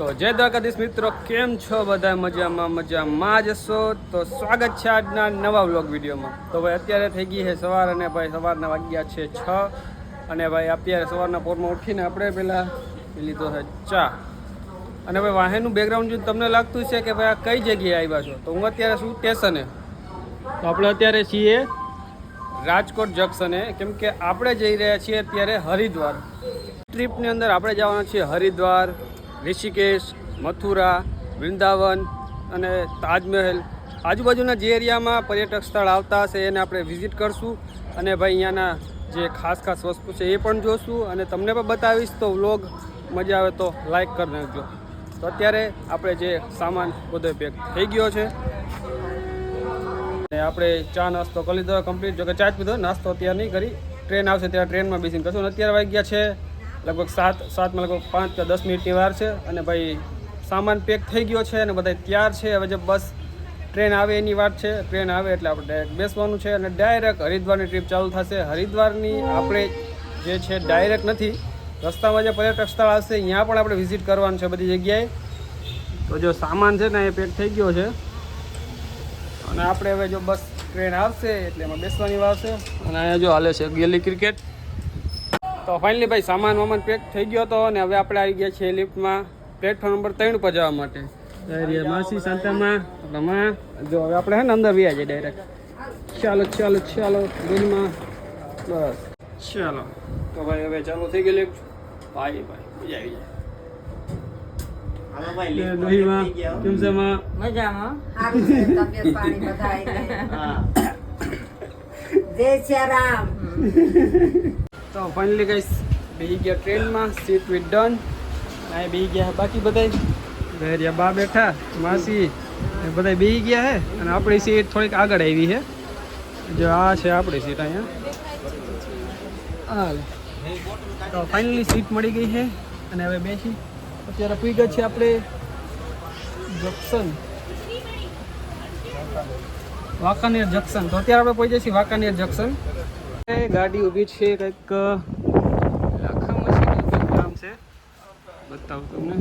તો જય દ્વારકાધીશ મિત્રો, કેમ છો બધા? મજામાં મજામાં જ છો? તો સ્વાગત છે આજના નવા વ્લોગ વિડીયોમાં. તો ભાઈ, અત્યારે થઈ ગઈ છે સવાર અને ભાઈ, સવારના વાગ્યા છે છ. અને ભાઈ, અત્યારે સવારના પોરમાં ઉઠીને આપણે પહેલાં લીધો છે ચા. અને ભાઈ વાહનનું બેકગ્રાઉન્ડ જોઈને તમને લાગતું છે કે ભાઈ, આ કઈ જગ્યાએ આવ્યા છો? તો હું અત્યારે શું સ્ટેશને. તો આપણે અત્યારે છીએ રાજકોટ જંકશને કેમ કે આપણે જઈ રહ્યા છીએ અત્યારે હરિદ્વાર. ટ્રીપની અંદર આપણે જવાના છીએ હરિદ્વાર. ઋષિકેશ, મથુરા, વૃંદાવન અને તાજમહેલ. આજુબાજુના જે એરિયામાં પર્યટક સ્થળ આવતા હશે એને આપણે વિઝિટ કરશું અને ભાઈ અહીંયાના જે ખાસ ખાસ વસ્તુ છે એ પણ જોશું અને તમને પણ બતાવીશ તો વ્લોગ મજા આવે તો લાઈક કરી નાખજો. તો અત્યારે આપણે જે સામાન બધો પેક થઈ ગયો છે. અને આપણે ચા નાસ્તો કરી લીધો કમ્પ્લીટ જો કે ચા જ પીધો, નાસ્તો અત્યારે નહીં કરી. ટ્રેન આવશે ત્યારે ટ્રેનમાં બેસીને. અને અત્યારે વાગ્યા છે લગભગ સાત સાતમાં લગભગ પાંચ કે દસ મિનિટની વાર છે અને ભાઈ સામાન પેક થઈ ગયો છે અને બધા તૈયાર છે. હવે જે બસ ટ્રેન આવે એની વાત છે. ટ્રેન આવે એટલે આપણે ડાયરેક્ટ બેસવાનું છે અને ડાયરેક્ટ હરિદ્વારની ટ્રીપ ચાલુ થશે. હરિદ્વારની આપણે જે છે ડાયરેક્ટ નથી. રસ્તામાં જે પર્યટક સ્થળ આવશે, ત્યાં પણ આપણે વિઝિટ કરવાનું છે બધી જગ્યાએ. તો જો સામાન છે ને એ પેક થઈ ગયો છે. અને આપણે હવે જો બસ ટ્રેન આવશે એટલે એમાં બેસવાની વાર છે. અને અહીંયા જો હાલે છે ગેલી ક્રિકેટ તો ફાઇનલી ભાઈ સામાન વામાન પેક થઈ ગયો હતો અને હવે આપણે આવી ગયા છીએ લિફ્ટમાં પ્લેટફોર્મ નંબર ત્રણ પર જવા માટે. માસી શાંતામાં રમા જો હવે આપણે હે ને અંદર વ્યા જઈએ ડાયરેક્ટ ચાલો ચાલો ચાલો રૂમમાં બસ. ચાલો. તો ભાઈ હવે ચાલુ થઈ ગઈ લિફ્ટ ભાઈ ભાઈ મજા આવી જાય. દહીંમાં ગયા? મજામાં. તબિયત પાણી બધાય. જય શ્રી રામ. તો ફાઇનલી ગઈસ બેહી ગયા ટ્રેનમાં સીટ વિથ ડન આ બેહી ગયા બાકી બધા ઘરિયા બા બેઠા, માસી. બધા બેહી ગયા હે. અને આપણી સીટ થોડીક આગળ આવી છે જો આ છે આપણી સીટ અહીંયા. હા તો ફાઇનલી સીટ મળી ગઈ છે અને હવે બેસી. અત્યારે પી ગયા છે આપણે જંક્શન. વાંકાનેર જંક્શન. તો અત્યારે આપણે પહોંચીએ છીએ વાંકાનેર જંક્શન. ગાડી ઊભી છે કંઈક લાખા મશીન નામ છે. બતાવું તમને.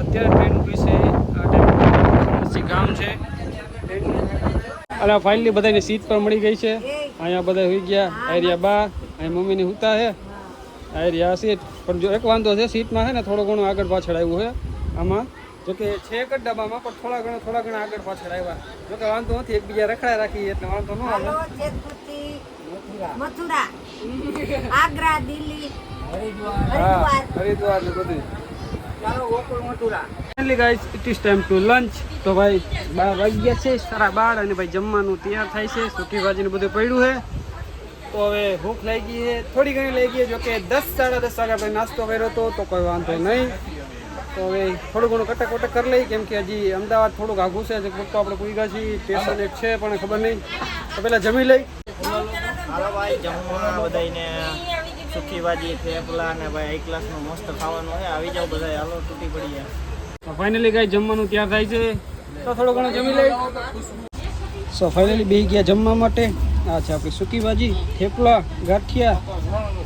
અત્યારે ટ્રેન ઊભી છે ગામ છે. અને ફાઇનલી બધાની સીટ પણ મળી ગઈ છે. અહીંયા બધા હોઈ ગયા. આયરિયા બા અહીં મમ્મીની હુતા છે આયરિયા સીટ પણ જો એક વાંધો છે, સીટમાં છે ને, થોડો ઘણો આગળ પાછળ આવ્યું છે આમાં જોકે છે એક જ ડબ્બામાં પણ થોડા ઘણા થોડા ઘણા આગળ પાછળ આવ્યા. જોકે વાંધો નથી એકબીજા રખડા રાખી એટલે વાંધો ન આવે. મથુરા. આગ્રા દિલ્હી. હા હરિદ્વાર. હરિદ્વાર ને બધું. Finally guys it is time to lunch તો ભાઈ બાર વાગ્યા છે સારા બાર અને ભાઈ જમવાનું તૈયાર થાય છે. સૂકી બધું પડ્યું છે. તો હવે ભૂખ લાગી છે. થોડી ઘણી લાગી છે જોકે દસ સાડા દસ વાગે આપણે નાસ્તો કર્યો હતો તો કોઈ વાંધો નહીં. તો હવે થોડું ઘણું કટક વટક કરી લઈ કેમ કે હજી અમદાવાદ થોડુંક આઘું છે હજી તો આપણે ગયા છીએ સ્ટેશન એક છે પણ ખબર નહીં. તો પહેલાં જમી લઈ. બધાને જમવા સુખી ભાજી થેપલા ને ભાઈ એક ક્લાસનું મસ્ત ખાવાનું હોય આવી જાવ બધા હાલો તૂટી પડી જાય ફાઇનલી કાંઈ જમવાનું ત્યાં થાય છે. તો થોડું ઘણું જમી લઈ. સો ફાઇનલી બે ગયા જમવા માટે. આ છે આપણી સૂકી ભાજી થેપલા ગાંઠિયા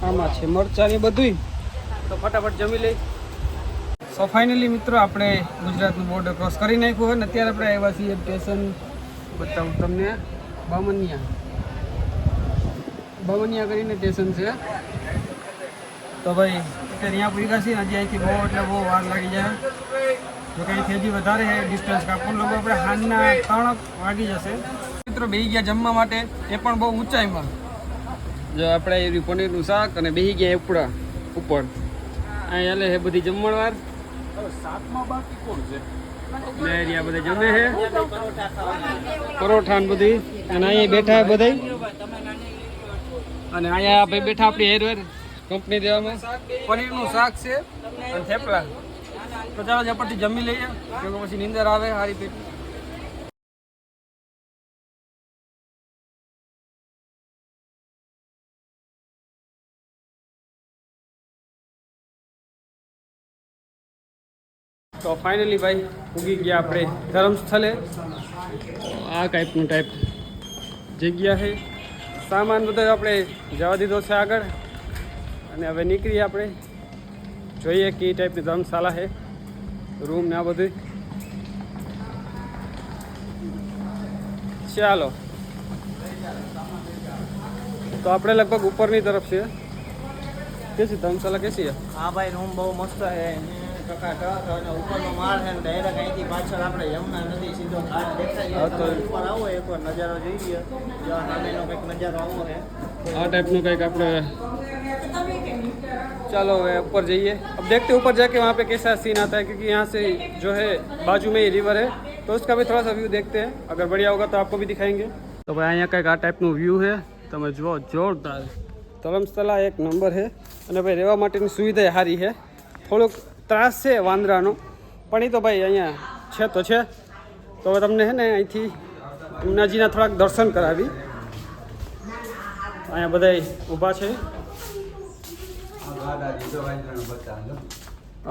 આમાં છે મરચાં ને બધુંય. તો ફટાફટ જમી લઈ. સો ફાઇનલી મિત્રો, આપણે ગુજરાતનું બોર્ડર ક્રોસ કરી નાખ્યું હોય ને, અત્યારે આપણે આવ્યા છીએ સ્ટેશન બતાવું તમને. બામનિયા બામનિયા કરીને સ્ટેશન છે. તો ભાઈ, અત્યારે અહીંયા પૂરી છીએ, હજી અહીંથી બહુ એટલે બહુ વાર લાગી જાય. જો કે અહીંથી હજી વધારે છે ડિસ્ટન્સ કાપડ લોકો આપણે હાનના ત્રણ વાગી જશે. મિત્રો, બેહી ગયા જમવા માટે. એ પણ બહુ ઊંચાઈમાં જો આપણે પનીરનું શાક અને બેહી ગયા ઉપડા ઉપર. અહીં લે બધી જમણવાર. પરોઠા ને બધી. અને અહીંયા બેઠા બધા. અને અહીંયા ભાઈ બેઠા આપણી હેરવેર કંપની દેવામાં. પનીરનું શાક છે. અને થેપલા. તો ચાલો ઝપટથી જમી લઈએ. કેમ પછી નીંદર આવે સારી પેટ. તો ફાઇનલી ભાઈ ઉગી ગયા આપણે ધર્મસ્થળે. આ ટાઈપનું ટાઈપ જગ્યા છે. સામાન બધો આપણે જવા દીધો છે આગળ. અને હવે નીકળીએ આપણે. જોઈએ કે ટાઈપની ધર્મશાળા છે. રૂમ ને આ બધું ચાલો. તો આપણે લગભગ ઉપરની તરફ છે કેસી ધર્મશાળા કેસી છે? હા ભાઈ રૂમ બહુ મસ્ત છે. चलो ऊपर जाइए अब देखते ऊपर जाके वहाँ पे कैसा सीन आता है क्योंकि यहाँ से जो है बाजू में ही रिवर है तो उसका भी थोड़ा सा व्यू देखते हैं अगर बढ़िया होगा तो आपको भी दिखाएँगे तो भाई यहाँ का एक टाइप नो व्यू है तो मैं जो जोरदार तरमस्तला एक नंबर है अरे भाई रेवा सुविधा हारी है थोड़ो ત્રાસ છે વાંદરાનો. પણ એ તો ભાઈ અહીંયા છે તો છે. તો હવે તમને છે ને અહીંથી ઉનાજીના થોડાક દર્શન કરાવી. અહીંયા બધા ઊભા છે. અ,